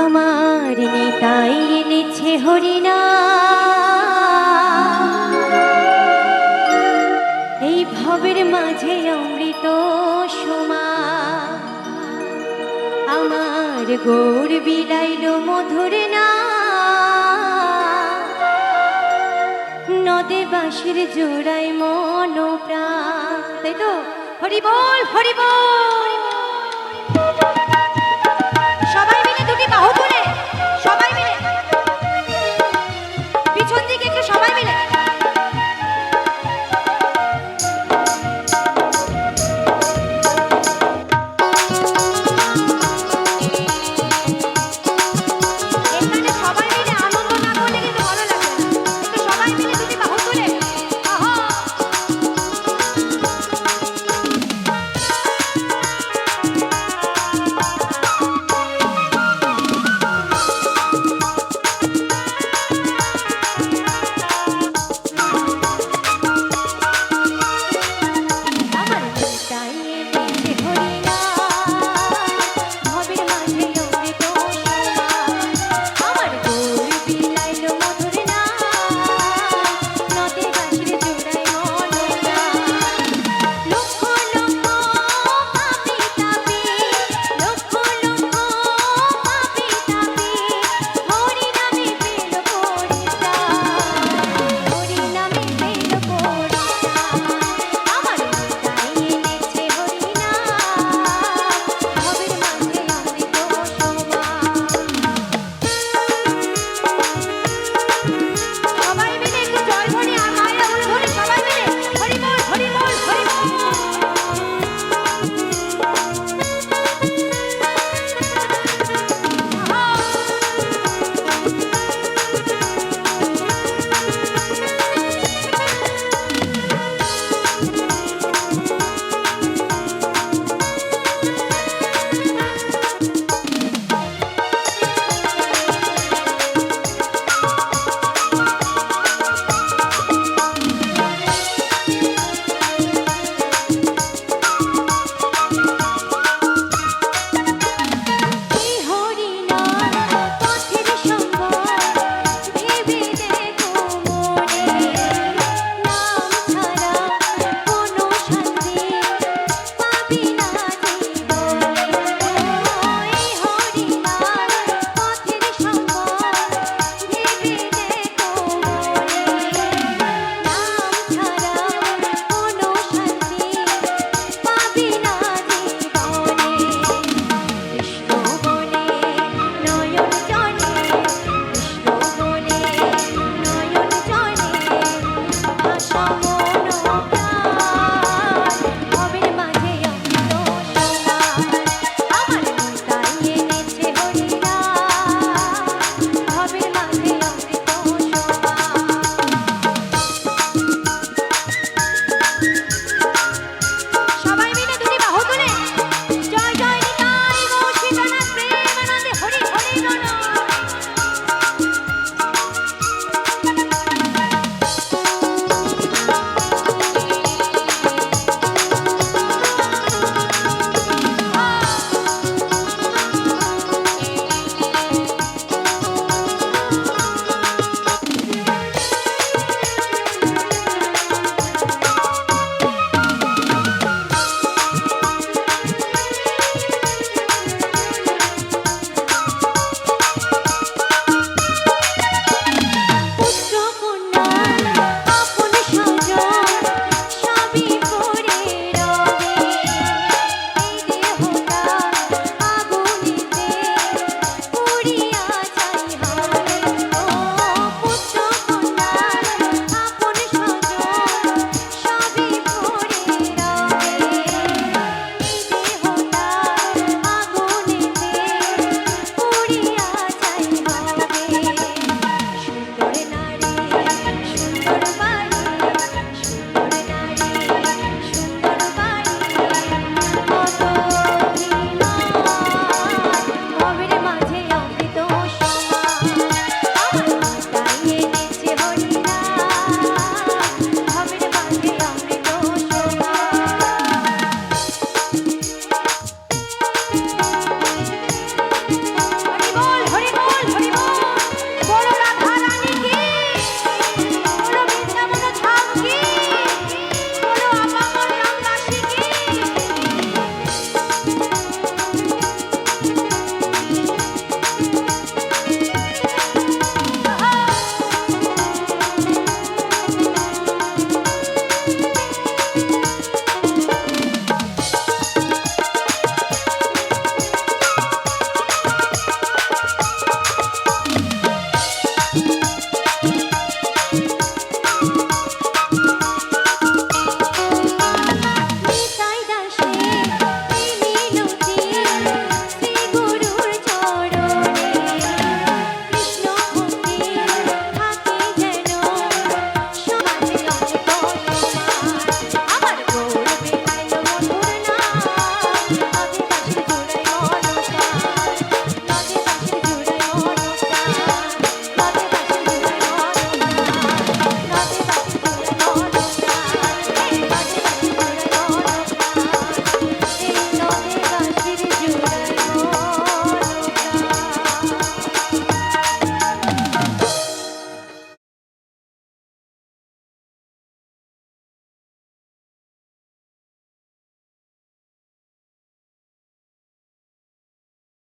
আমার নিতাই এনেছে হরিণা। এই ভবের মাঝে অমৃত সোমা। আমার গোর বিলাইল মধুর না। নদে বাঁশির জোড়ায় মন প্রাণ তাই তো? হরিবল হরিবল